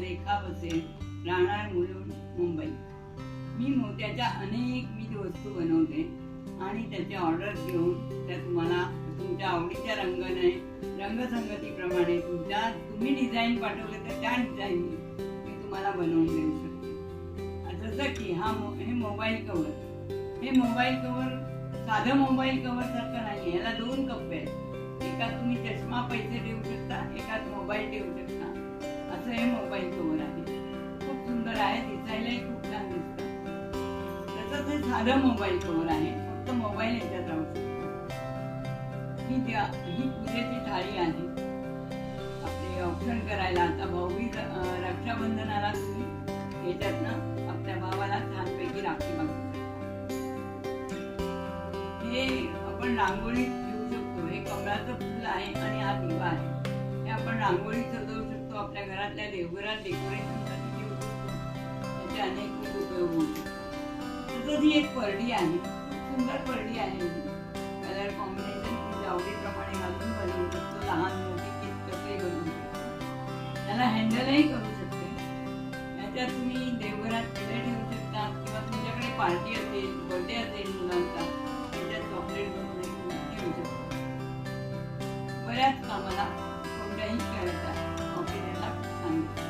रेखा बसेल राहणार मुलुंड मुंबई. मी मोत्याच्या अनेक विध वस्तू बनवते आणि त्याचे ऑर्डर घेऊन त्या तुम्हाला तुमच्या आवडीच्या रंगाने रंगसंगतीप्रमाणे तुमच्या तुम्ही डिझाईन पाठवले तर त्या डिझाईन मी तुम्हाला बनवून देऊ शकते. जसं की हा मो हे मोबाईल कवर हे मोबाईल कवर साधं मोबाईल कवर सारखं नाही याला दोन कप्पे आहेत. एकात तुम्ही चष्मा पैसे देऊ शकता एकात मोबाईल ठेवू शकता. साधं मोबाईल कवर आहे. फक्त मोबाईल याच्यात राहू शकतो ही त्या ही पूजेची थाळी आहे. आपले औक्षण करायला आता भाऊबीज रक्षाबंधनाला तुम्ही याच्यात ना आपल्या भावाला छानपैकी राखी बांधू हे आपण रांगोळीत ठेवू शकतो. हे कमळाचं फुल आहे आणि हा दिवा आहे. हे आपण रांगोळीत सजवू शकतो. आपल्या घरातल्या देवघरात डेकोरेशनसाठी ठेवू शकतो. त्याचे अनेक उपयोग होऊ शकतात तसंच ही एक परडी आहे खूप सुंदर परडी आहे. कलर कॉम्बिनेशन तुमच्या आवडीप्रमाणे घालून बनवू शकतो. लहान मोठी कित कसे बनवू शकतो. त्याला हँडलही करू शकते. याच्यात तुम्ही देवघरात फुले ठेवू शकता किंवा तुमच्याकडे पार्टी असेल बर्थडे असेल मुलांचा त्याच्यात चॉकलेट बनवून ठेवू शकतो. बऱ्याच कामाला कोणत्याही करायचा ऑफिसला सांगितलं.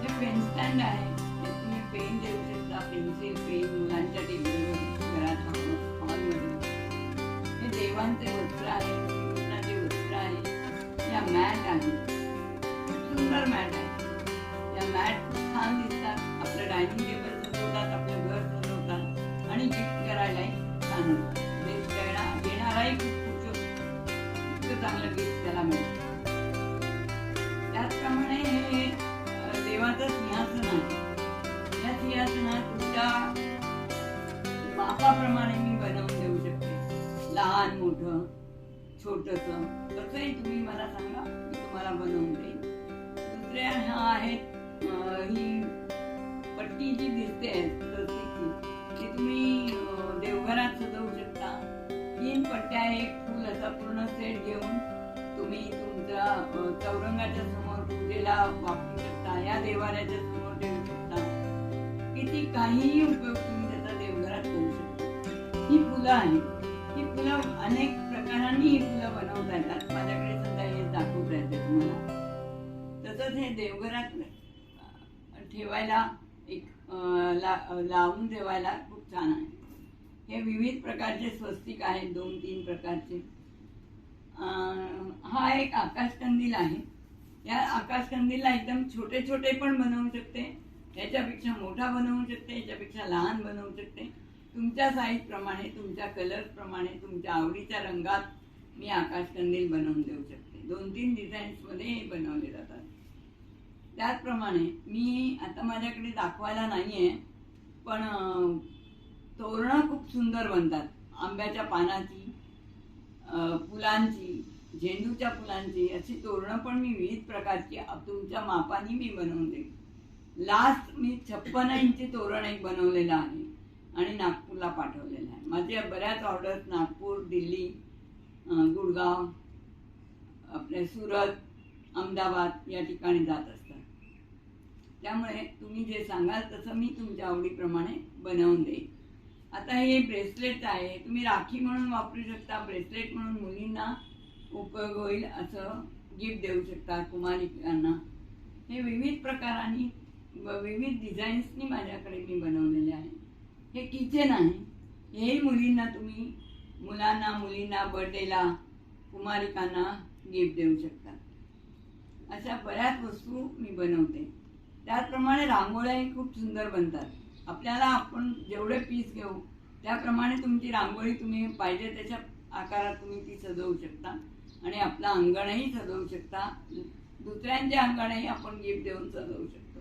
हे पेन स्टँड आहे. पेन देऊ शकता पेन्सिल पेन मुलांच्या टेबलवर घरात हॉलमध्ये हे देवांचे वस्त्र आहे कृष्णाचे वस्त्र आहे. या मॅट आहे. खूप सुंदर मॅट आहे. या मॅट खूप छान दिसतात. आपलं डायनिंग टेबल सजवतात आपलं घर सजवतात आणि गिफ्ट करायलाही छान होतं. म्हणजे देणा- देणाराही खूप खुश इतकं चांगलं गिफ्ट त्याला मिळतं. मोठं छोटस. कसंही तुम्ही मला सांगा मी तुम्हाला बनवून देईन. दुसऱ्या ह्या आहेत ही पट्टी जी दिसते प्लास्टिकची ती तुम्ही देवघरात सजवू शकता. तीन पट्ट्या एक फुल असा पूर्ण सेट घेऊन तुम्ही तुमच्या चौरंगाच्या समोर पूजेला वापरू शकता या देवाऱ्याच्या समोर ठेवू शकता. किती काहीही उपयोग तुम्ही त्याचा देवघरात करू शकता. ही फुलं आहेत. फुलं अनेक प्रकारांनी ही फुलं बनवता येतात. माझ्याकडे सध्या हे दाखवता येते तुम्हाला. तसंच हे देवघरात ठेवायला एक ला लावून ठेवायला खूप छान आहे. हे विविध प्रकारचे स्वस्तिक आहेत दोन तीन प्रकारचे. हा एक आकाशकंदील आहे. या आकाशकंदीलला एकदम छोटे छोटे पण बनवू शकते. याच्यापेक्षा मोठा बनवू शकते याच्यापेक्षा लहान बनवू शकते. तुमच्या साईज प्रमाणे तुमच्या कलर प्रमाणे तुमच्या आवडीच्या रंगात मी आकाशकंदील बनवून देऊ शकते. दोन तीन डिझाईन्समध्ये हे बनवले जातात. त्याचप्रमाणे मी आता माझ्याकडे दाखवायला नाहीये पण तोरणं खूप सुंदर बनतात. आंब्याच्या पानाची फुलांची झेंडूच्या फुलांची अशी तोरणं पण मी विविध प्रकारची तुमच्या मापाने मी बनवून देईन लास्ट मी छप्पन इंची तोरण एक बनवलेलं आहे. आणि नागपूरला पाठवलेलं आहे. माझ्या बऱ्याच ऑर्डर्स नागपूर दिल्ली गुडगाव आपले सुरत अहमदाबाद या ठिकाणी जात असतात. त्यामुळे तुम्ही जे सांगाल तसं मी तुमच्या आवडीप्रमाणे बनवून देईन. आता हे ब्रेसलेट आहे तुम्ही राखी म्हणून वापरू शकता ब्रेसलेट म्हणून मुलींना उपयोग होईल असं गिफ्ट देऊ शकता कुमारिकांना. हे विविध प्रकारांनी व विविध डिझाईन्सनी माझ्याकडे मी बनवलेले आहे. हे किचन आहे हेही मुलींना तुम्ही मुलांना मुलींना बर्थडेला कुमारिकांना गिफ्ट देऊ शकता. अशा बऱ्याच वस्तू मी बनवते. त्याचप्रमाणे रांगोळ्याही खूप सुंदर बनतात. आपल्याला आपण जेवढे पीस घेऊ त्याप्रमाणे तुमची रांगोळी तुम्ही पाहिजे त्याच्या आकारात तुम्ही ती सजवू शकता. आणि आपलं अंगणही सजवू शकता. दुसऱ्यांचे अंगणही आपण गिफ्ट देऊन सजवू शकतो.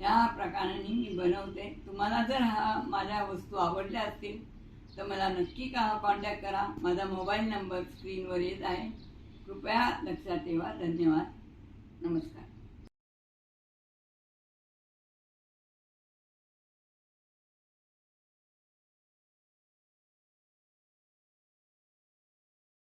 या प्रकाराने मी बनवते. तुम्हाला जर हा माझ्या वस्तू आवडल्या असतील तर मला नक्की का कॉन्टॅक्ट करा. माझा मोबाईल नंबर स्क्रीनवर येत आहे. कृपया लक्षात ठेवा. धन्यवाद. नमस्कार.